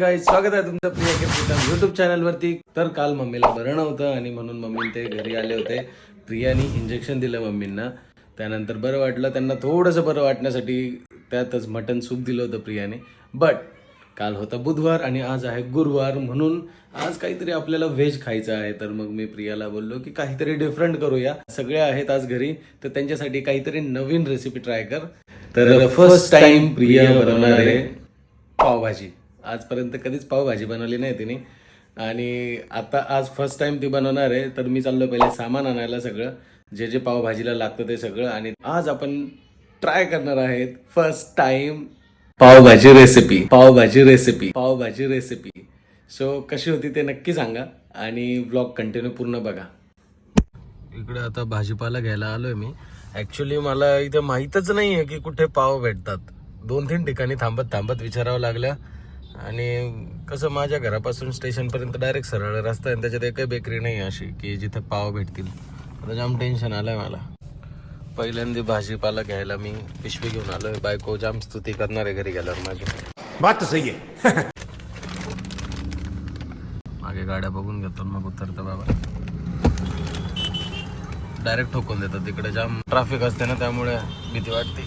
Guys स्वागत आहे तुमचं प्रिया केप्रिटन युट्यूब चॅनलवरती तर काल मम्मीला बरं नव्हतं आणि म्हणून मम्मी ते घरी आले होते. प्रियानी इंजेक्शन दिलं मम्मींना. त्यानंतर बरं वाटलं त्यांना थोडंसं बरं वाटण्यासाठी त्यातच मटन सूप दिलं होतं प्रियाने. बट काल होता बुधवार आणि आज आहे गुरुवार म्हणून आज काहीतरी आपल्याला व्हेज खायचं आहे. तर मग मी प्रियाला बोललो की काहीतरी डिफरंट करूया. सगळे आहेत आज घरी तर त्यांच्यासाठी काहीतरी नवीन रेसिपी ट्राय कर. तर फर्स्ट टाइम प्रिया बनवणार आहे. पावभाजी. आजपर्यंत कधीच पावभाजी बनवली नाही तिने. आणि आता आज फर्स्ट टाइम ती बनवणार आहे तर मी चाललो पहिले सामान आणायला सगळं जे जे पावभाजीला लागतं ते सगळं. आणि आज आपण ट्राय करणार आहेत first time pav bhaji recipe pav bhaji recipe pav bhaji recipe so कशी होती ते नक्की सांगा आणि ब्लॉग कंटिन्यू पूर्ण बघा. इकडे आता भाजीपाला घ्यायला आलोय मी. ऍक्च्युली मला इथे माहीतच नाही आहे की कुठे पाव भेटतात. दोन तीन ठिकाणी थांबत थांबत विचारावं लागलं आणि कसं माझ्या घरापासून स्टेशनपर्यंत डायरेक्ट सरळ रस्ता आहे आणि त्याच्यात एकही बेकरी नाही आहे अशी की जिथे पाव भेटतील. आता जाम टेन्शन आलंय मला. पहिल्यांदा भाजीपाला घ्यायला मी पिशवी घेऊन आलोय. बायको जाम स्तुती करणार आहे घरी गेल्यावर माझी. बात सही है मागे गाड्या बघून घेतो मग उतरतो बाबा. डायरेक्ट ठोकून देतात तिकडे जाम ट्रॅफिक असते ना त्यामुळे भीती वाटते.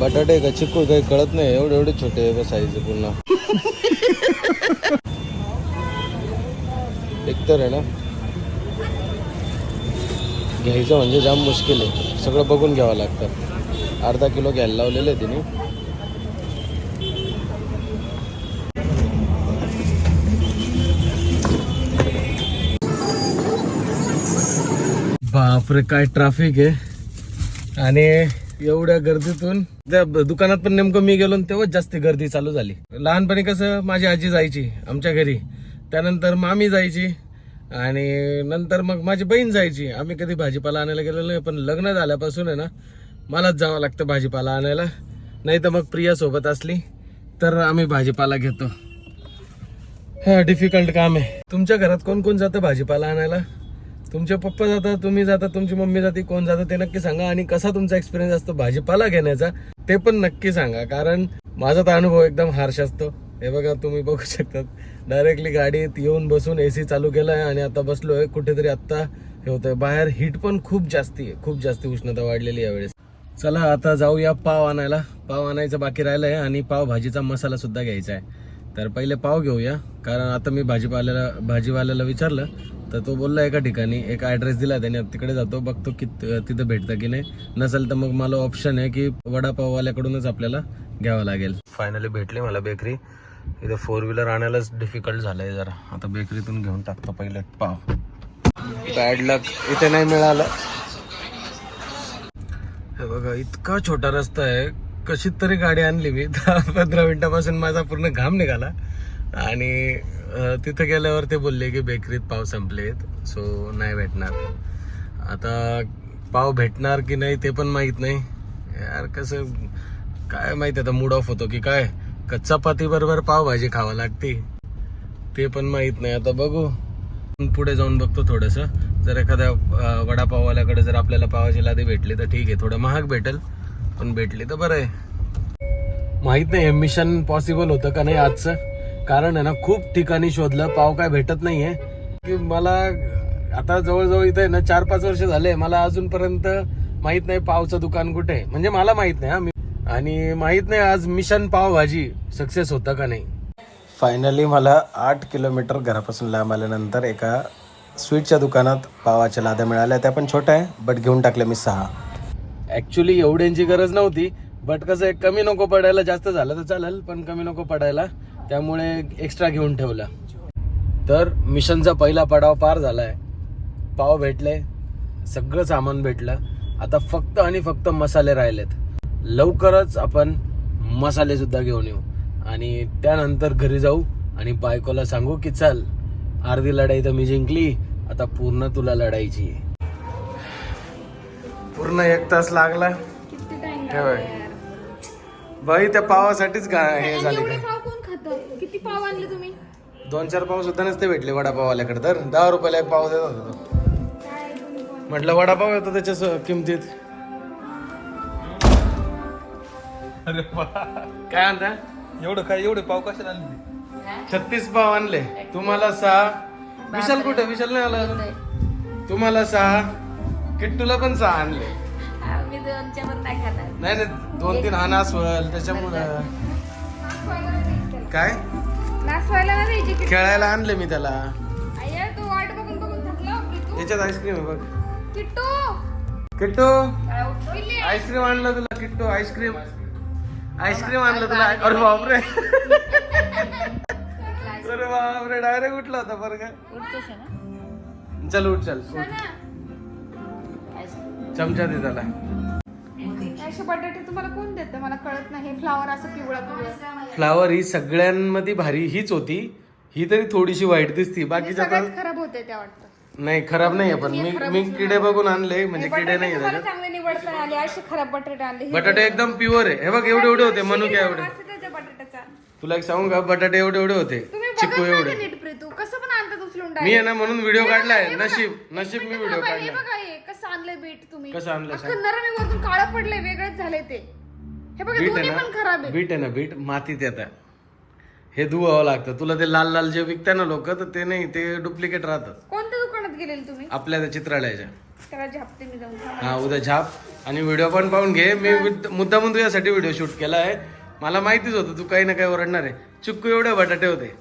बटाटे का चिकू काही कळत नाही एवढे एवढे छोटे आहे साईज पूर्ण? एकतर आहे ना घ्यायचं म्हणजे जाम मुश्किल आहे. सगळं बघून घ्यावं लागतं. अर्धा किलो घ्यायला लावलेलं आहे तिने. बापरे काय ट्रॅफिक आहे. आणि एवढ्या गर्दीतून. त्या दुकानात पण नेमकं मी गेलो तेव्हाच जास्त गर्दी चालू झाली. लहानपणी कसं माझी आजी जायची आमच्या घरी. त्यानंतर मामी जायची आणि नंतर मग माझी बहीण जायची. आम्ही कधी भाजीपाला आणायला गेलेलो नाही पण लग्न झाल्यापासून आहे ना मलाच जावं लागतं भाजीपाला आणायला. नाही तर मग प्रिया सोबत असली तर आम्ही भाजीपाला घेतो. हा डिफिकल्ट काम आहे. तुमच्या घरात कोण कोण जातं भाजीपाला आणायला? तुमचे पप्पा जातात तुम्ही जाता तुमची मम्मी जाते कोण जातं ते नक्की सांगा. आणि कसा तुमचा एक्सपिरियन्स असतो भाजीपाला घेण्याचा ते पण नक्की सांगा. कारण माझा तर अनुभव एकदम हार्श असतो. हे बघा तुम्ही बघू शकतात. डायरेक्टली गाडीत येऊन बसून एसी चालू केलाय आणि आता बसलोय. कुठेतरी आता हे होतंय. बाहेर हीट पण खूप जास्ती आहे. खूप जास्ती उष्णता वाढलेली आहे यावेळेस. चला आता जाऊया पाव आणायला. पाव आणायचं बाकी राहिलंय आणि पाव भाजीचा मसाला सुद्धा घ्यायचा आहे. तर पहिले पाव घेऊया. कारण आता मी भाजीपाल्याला भाजीवाल्याला विचारलं तर तो बोलला एका ठिकाणी एक ॲड्रेस दिला त्याने तिकडे जातो बघतो की तिथं भेटतं की नाही. नसेल तर मग मला ऑप्शन आहे की वडापाववाल्याकडूनच आपल्याला घ्यावं लागेल. फायनली भेटली मला बेकरी इथं फोर व्हीलर आणायलाच डिफिकल्ट झालंय जरा. आता बेकरीतून घेऊन टाकतो पहिले पाव. बॅड लक इथे नाही मिळालं. हे बघा इतका छोटा रस्ता आहे. कशी तरी गाडी आणली मी. दहा पंधरा मिनिटापासून माझा पूर्ण घाम निघाला. आणि तिथं गेल्यावर ते बोलले की बेकरीत पाव संपलेत सो नाही भेटणार. आता पाव भेटणार की नाही ते पण माहीत नाही. यार कसं काय माहीत आता मूड ऑफ होतो की काय? का चपाती बरोबर पावभाजी खावा लागते. ते पण माहीत नाही. आता बघू. पुढे जाऊन बघतो थोडस. जर एखाद्या वडापाववाल्याकडे जर आपल्याला पावाची लादी भेटली तर ठीक आहे. थोडं महाग भेटेल. पण भेटली तर बरं आहे. माहीत नाही मिशन पॉसिबल होतं का नाही आजचं? कारण आहे ना खूप ठिकाणी शोधलं पाव काय भेटत नाहीये. की मला आता जवळजवळ इथे ना चार पाच वर्ष झाले मला अजूनपर्यंत माहीत नाही पावचं दुकान कुठे आहे. म्हणजे मला माहीत नाही हा. मी आणि माहीत नाही आज मिशन पावभाजी सक्सेस होतं का नाही. फायनली मला आठ किलोमीटर घरापासून लांब आल्यानंतर एका स्वीटच्या दुकानात पावाच्या लाद्या मिळाल्या. त्या पण छोट्या आहे बट घेऊन टाकल्या मी सहा. ॲक्च्युली एवढ्यांची गरज नव्हती बट कसं आहे कमी नको पडायला जास्त झालं तर चालेल पण कमी नको पडायला त्यामुळे एक्स्ट्रा घेऊन ठेवला. तर मिशनचा पहिला पडाव पार झाला आहे पाव भेटले सगळं सामान भेटलं. आता फक्त आणि फक्त मसाले राहिलेत. लवकरच आपण मसाले सुद्धा घेऊन येऊ. आणि त्यानंतर घरी जाऊ आणि बायकोला सांगू की चल अर्धी लढाई तर मी जिंकली आता पूर्ण तुला लढायची आहे. पूर्ण एक तास लागला. किती टाइम हे बघ. बाई. त्या पावासाठीच का हे झाले एवढे काय पाव कोण खातं? किती पाव आणले तुम्ही? दोन चार पाव सुद्धा नसते भेटले वडापाववाल्याकडे तर. दहा रुपयाला एक पाव देत होता. तो काय तुम्ही कोण म्हटलं वडापाव येतो त्याच्या स- किमतीत. काय म्हणता? एवढं काय एवढे पाव कशाला आणले? छत्तीस पाव आणले. तुम्हाला सहा. विशाल कुठे? विशाल नाही आला अजून? तुम्हाला सहा. किट्टूला पण सहा आणले. मी दोनच्या वर नाही खाणार. नाही नाही दोन तीन हाना अस्वल त्याच्यामुळं. काय? नाचवायला ना द्यायची की खेळायला आणले मी त्याला. अय्या तू वाट बघून बघून थकला प्रीतू याच्यात आईस्क्रीम आहे बघ. किट्टू. किट्टू. आईस्क्रीम आणलं तुला किट्टू आईस्क्रीम. आईस्क्रीम आणलं तुला. अरे बापरे. अरे बापरे डायरेक्ट उठला होता बरं का? चल उठ चल उठ. चमचा दे त्याला. असे बटाटे तुम्हाला कोण देतं? मला कळत नाही. हे फ्लावर असं पिवळा पिवळा. फ्लावर ही सगळ्यांमध्ये भारी हीच होती. ही तरी थोडीशी वाईट दिसती. बाकीच्या तर सगळ्यात खराब होते त्या वाटतं. नाही खराब नाहीये पण मी मी किडे बघून आणले म्हणजे किडे नाही त्याच्यात. चांगले निवडता आले असे खराब बटाटे आणले. हे बटाटे एकदम प्युअर आहे. हे बघ एवढे एवढे होते म्हणू काय एवढे. बटाट्याचा. तुला एक सांगू का? बटाटे एवढे एवढे होते. तुम्ही चिकू एवढे. का नीट प्रीतू. कसं पण आणतात उचलून मी आहे direct? ना म्हणून व्हिडिओ काढलाय. नशीब नशीब मी व्हिडिओ हे काढला बघा हे कसं आणलंय बीट तुम्ही. कसं आणलंय सांग? अख्खं नरम आहे, वरतून काळं पडलंय वेगळंच झालंय ते. हे बघा बीट दोन्ही आहे पण खराब ना आहे बीट आहे ना बीट मातीत येतात हे धुवावं लागतं. तुला ते लाल लाल जे विकताय ना लोक तर ते नाही ते डुप्लिकेट राहतात कोणत्या दुकानात गेलेले तुम्ही? आपल्या त्या चित्रालयाच्या. त्याला झापते मी जाऊन थांबा. हा उद्या छाप आणि व्हिडिओ पण पाहून घे. मी मुद्दामून तुझ्यासाठी व्हिडिओ शूट केला आहे मला माहितीच होतं तू काही ना काही ओरडणार आहे. चुक्कू एवढे बटाटे होते.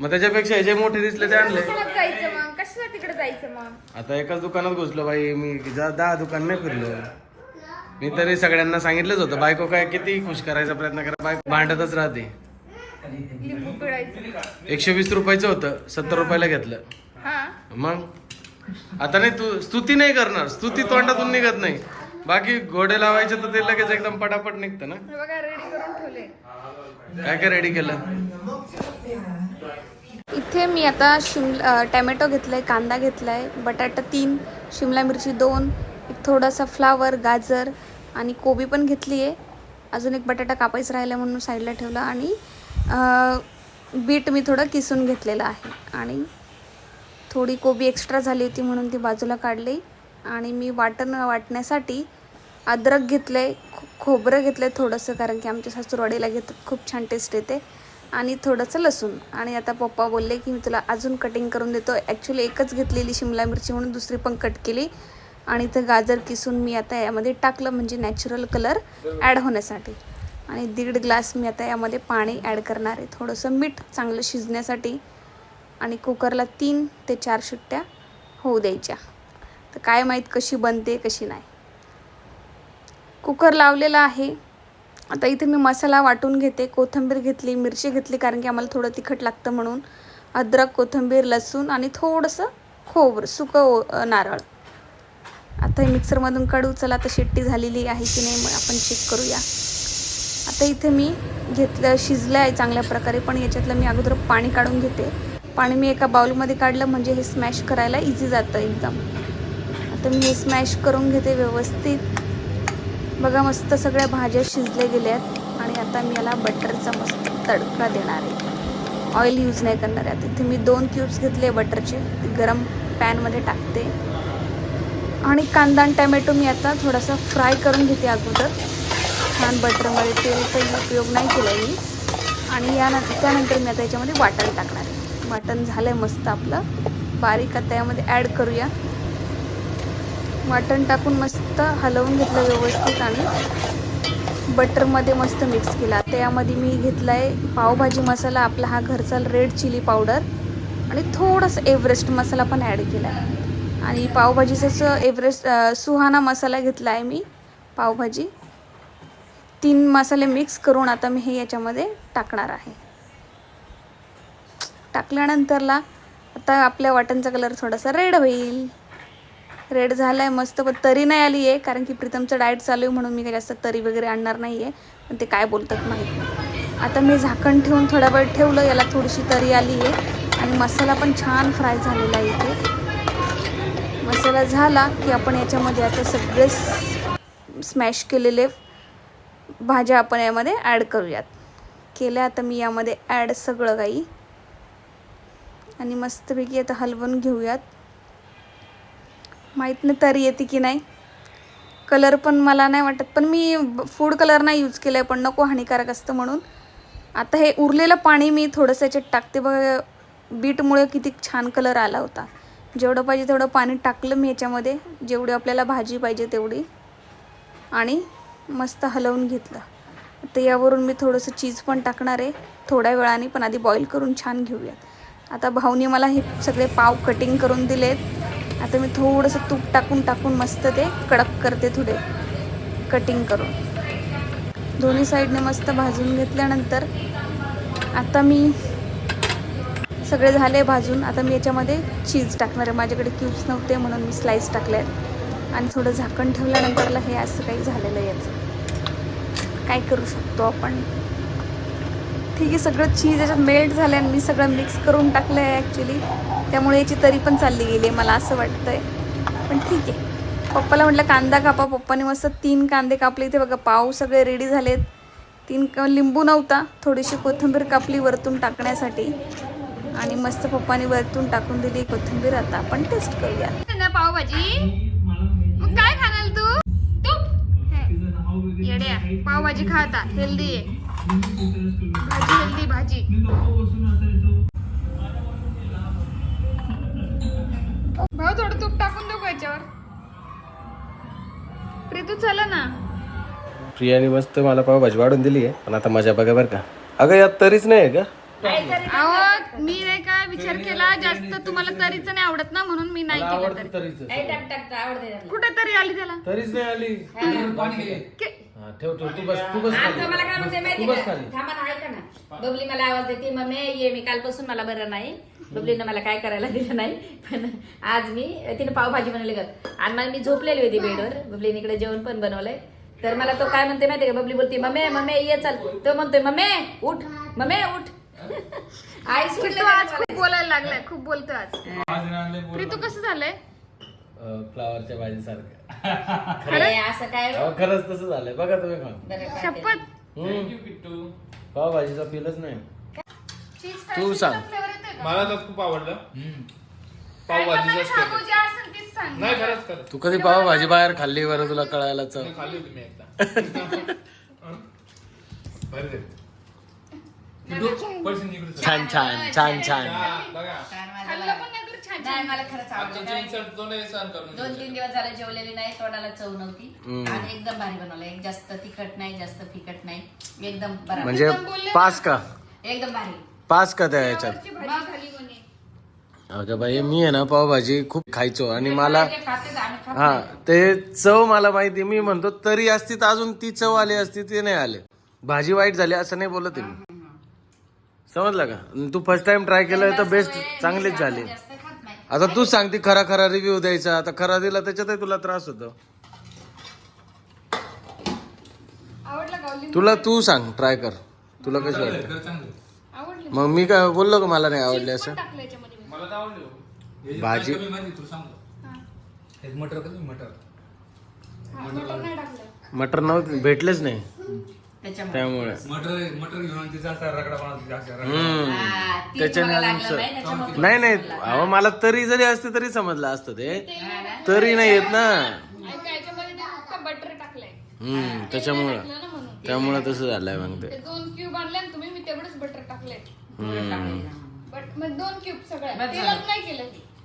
मग त्याच्यापेक्षा हे जे मोठे दिसले ते आणले. दुकानात जायचं मग? कशाला तिकडे जायचं मग? आता एकाच दुकानात घुसलो बाई मी जा- दहा दुकान नाही फिरलो. मी तरी सगळ्यांना सांगितलंच होतं बायको काय किती खुश करायचा प्रयत्न करा बायको भांडतच राहते. लिंबू पिळायचं एकशे वीस रुपयाचं होतं सत्तर रुपयाला घेतलं. हा. मग? आता नाही तू स्तुती नाही करणार स्तुती तोंडातून निघत नाही. बाकी घोडे लावायचे तर ते लगेच एकदम पटापट निघतं ना. हे बघा ठेवले. काय काय रेडी केलं? इथे मी आता शिमला टॅमॅटो घेतलाय कांदा घेतलाय बटाटा तीन शिमला मिरची दोन एक थोडासा फ्लावर गाजर आणि कोबी पण घेतली आहे अजून एक बटाटा कापायचा राहिला म्हणून साईडला ठेवला आणि बीट मी थोडं किसून घेतलेलं आहे. आणि थोडी कोबी एक्स्ट्रा झाली होती म्हणून ती बाजूला काढली. आणि मी वाटण वाटण्यासाठी अद्रक घेतलं आहे खोबरं घेतलं आहे थोडंसं कारण की आमच्या सासूरवाडीला घेतात खूप छान टेस्ट येते. आणि थोडंसं लसूण. आणि आता पप्पा बोलले की मी तुला अजून कटिंग करून देतो. ॲक्च्युली एकच घेतलेली शिमला मिरची म्हणून दुसरी पण कट केली. आणि इथं गाजर किसून मी आता यामध्ये टाकलं म्हणजे नॅचरल कलर ॲड होण्यासाठी. आणि दीड ग्लास मी आता यामध्ये पाणी ॲड करणार आहे. थोडंसं मीठ चांगलं शिजण्यासाठी. आणि कुकरला तीन ते चार शिट्ट्या होऊ द्यायच्या. तर काय माहीत कशी बनते कशी नाही. कुकर लावलेला आहे. आता इथे मी मसाला वाटून घेते. कोथिंबीर घेतली मिरची घेतली कारण की आम्हाला थोडं तिखट लागतं म्हणून. अद्रक कोथिंबीर लसूण आणि थोडंसं खोबरं सुकं नारळ. आता हे मिक्सरमधून काढू. चला आता शिट्टी झालेली आहे की नाही मग आपण चेक करूया. आता इथे मी घेतलं शिजलं आहे चांगल्या प्रकारे पण याच्यातलं मी अगोदर पाणी काढून घेते. पाणी मी एका बाउलमध्ये काढलं म्हणजे हे स्मॅश करायला इझी जातं एकदम. आता मी हे स्मॅश करून घेते व्यवस्थित. बघा मस्त सगळ्या भाज्या शिजल्या गेल्या आहेत. आणि आता मी याला बटरचा मस्त तडका देणार आहे. ऑइल यूज नाही करणार आहे. आता मी दोन क्यूब्स घेतले बटरचे. गरम पॅनमध्ये टाकते. आणि कांदा आणि टॅमॅटो मी आता थोडासा फ्राय करून घेते अगोदर. छान बटरमध्ये तेल काही उपयोग नाही केला मी. आणि यानंतर त्यानंतर मी आता याच्यामध्ये वाटण टाकणार आहे. वाटण झालं आहे मस्त आपलं. बारीक आता यामध्ये ॲड करूया. वाटण टाकून मस्त हलवून घेतलं व्यवस्थित आणि बटरमध्ये मस्त मिक्स केला. त्यामध्ये मी घेतला आहे पावभाजी मसाला आपला हा घरचा रेड चिली पावडर आणि थोडंसं एव्हरेस्ट मसाला पण ॲड केला आहे आणि पावभाजीचं एव्हरेस्ट सुहाना मसाला घेतला आहे मी पावभाजी. तीन मसाले मिक्स करून आता मी हे याच्यामध्ये टाकणार आहे. टाकल्यानंतरला आता आपल्या वाटणचा कलर थोडासा रेड होईल. रेड झाला आहे मस्त पण तरी नाही आली आहे कारण की प्रीतमचं डाएट चालू आहे म्हणून मी काही जास्त तरी वगैरे आणणार नाही आहे पण ते काय बोलतात माहीत नाही. आता मी झाकण ठेवून थोडा वेळ ठेवलं याला थोडीशी तरी आली आहे. आणि मसाला पण छान फ्राय झालेला आहे इथे. मसाला झाला की आपण याच्यामध्ये आता सगळे स्मॅश केलेले भाज्या आपण यामध्ये ॲड करूयात. केल्या आता मी यामध्ये ॲड सगळं काही. आणि मस्तपैकी आता हलवून घेऊयात. माहीत नाही तरी येते की नाही. कलर पण मला नाही वाटत पण मी फूड कलर नाही यूज केला आहे पण नको हानिकारक असतं म्हणून. आता हे उरलेलं पाणी मी थोडंसं याच्यात टाकते बघ बीटमुळे किती छान कलर आला होता. जेवढं पाहिजे तेवढं पाणी टाकलं मी याच्यामध्ये जेवढी आपल्याला भाजी पाहिजे तेवढी. आणि मस्त हलवून घेतलं. आता यावरून मी थोडंसं चीज पण टाकणार आहे थोड्या वेळाने पण आधी बॉईल करून छान घेऊयात. आता भाऊनी मला हे सगळे पाव कटिंग करून दिलेत. आता मी थोडंसं तूप टाकून टाकून मस्त ते कडक करते थोडे. कटिंग करून. दोन्ही साईडने मस्त भाजून घेतल्यानंतर आता मी सगळे झाले भाजून. आता मी याच्यामध्ये चीज टाकणार आहे. माझ्याकडे क्यूब्स नव्हते म्हणून मी स्लाईस टाकले आहेत. आणि थोडं झाकण ठेवल्यानंतरला हे असं काही झालेलं आहे याचं. काय करू शकतो आपण? ठीक आहे सगळं चीज याच्यात मेल्ट झालं आणि मी सगळं मिक्स करून टाकलं आहे ॲक्च्युली त्यामुळे याची तरी पण चालली गेली आहे मला असं वाटतं आहे पण ठीक आहे. पप्पाला म्हटलं कांदा कापा. पप्पाने मस्त तीन कांदे कापले. इथे बघा पाव सगळे रेडी झालेत. तीन लिंबू नव्हता. थोडीशी कोथिंबीर कापली वरतून टाकण्यासाठी. आणि मस्त पप्पाने वरतून टाकून दिली कोथिंबीर. आता आपण टेस्ट करूया पावभाजी. येड्या पावभाजी खा आता हेल्दी आहे. भाजी हेल्दी भाजी. भाऊ थोडं तूप टाकून देऊ याच्यावर? प्रीतू चला ना. प्रियाने मस्त मला पावभाजी वाढून दिली आहे पण आता मजा बघा बरं का. अगं यात तरीच नाही आहे का? अहो मी नाही का विचार केला जास्त तुम्हाला तरीच नाही आवडत ना म्हणून मी नाही केलं तरी. कुठे तरी आली त्याला? तरीच नाही आली. के- ठेव ठेव तू बस तू बस आता मला काय म्हणते माहिती तू बस का? खाली. थांबा ना ऐका ना. बबली मला आवाज देते. मम्मी ये मी कालपासून मला बरं नाही. बबलीनं मला काय करायला दिलं नाही. पण आज मी तिने पावभाजी बनवली का आणि मग मी झोपलेली होती बेडवर. बबलीने इकडे जेवण पण बनवलंय. तर मला तो काय म्हणते माहिती का? बबली बोलते मम्मी मम्मी ये चल. तो म्हणतोय मम्मी उठ मम्मी उठ. आई आज खूप बोलायला लागलाय खूप बोलतोय आज. प्रीतू कसं झालंय? फ्लावरच्या भाजी सारखं अरे असं काय? हो? खरंच तसं झालंय. बघा तुम्ही खाऊन बरं, खाते. शपथ? पावभाजीचा फीलच नाही. चीज तू सांग. मला तर खूप आवडलं. पावभाजीच जे असेल तीच सांग. नाही खरंच खरंच. तू कधी पावभाजी बाहेर खाल्ली बरं तुला कळायला चव? मी खाल्ली होती मी एकदा. बरं झालं. तू पडशील इकडे सर. छान छान छान छान. हा, बघा. खाल्लं पण नाही मला खरंच आवडलं. कारण दोन सहन करून दोन तीन दिवस झाले जेवलेली नाही तोंडाला चव नव्हती. आणि एकदम भारी बनवलं. एक जास्त तिखट नाही जास्त फिकट नाही. एकदम बरा. म्हणजे पास का? एकदम भारी. पास का त्या याच्यात? भाजी अगं बाई मी आहे ना पावभाजी खूप खायचो आणि मला ते खाते तर आम्ही खात हा ते चव मला माहिती मी म्हणतो तरी असती तर अजून ती चव आली असती ते नाही आले. भाजी वाईट झाली असं नाही बोलत आहे मी. समजलं का? आणि तू फर्स्ट टाइम ट्राय केलं तर बेस्ट चांगलीच झाली. जास्त आता तू सांगते खरा खरा रिव्ह्यू द्यायचा. आता खरा दिला त्याच्यातही तुला त्रास होतो. तुला तू सांग ट्राय कर. तुला कसं वाटतं? मग मी काय बोललो का मला नाही आवडले असं? हो. भाजी- मटर मटर? मटर नाही टाकलं. मटर नव्हते भेटलेच नाही. त्यामुळे. मटर मटर घेऊन तिचा असा रगडा बनवतो असा रगडा. हम्म. हा, ती त्याच्याने तुम्हाला आमचं- लागलं नाही, त्याच्यामुळे नाही. नाही अहो मला तरी जरी असते तरी समजलं असतं ते. तरी नाही येत ना. फक्त बटर टाकलंय. हम्म त्याच्यामुळं. टाकलं ना म्हणून. त्यामुळं तसं झालंय मग ते. ते दोन क्यूब आणले तुम्ही मी तेवढंच बटर टाकलंय. बट मग दोन क्यूब सगळ्या बस तेलात नाही केलं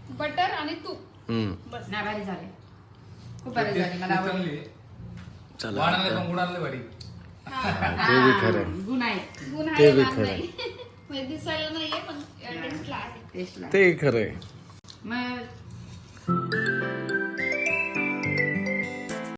बटर आणि तूप. हम्म. नाही भारी झाले. खूप भारी झाली मला आवडली. चला. वाढायला पण भारी ते बी खरं. गुण आहे गुण ते बी वाद खरं. नाही म्हणजे दिसायला नाहीये पण टेस्टला आहे. टेस्टला ते खरंय मग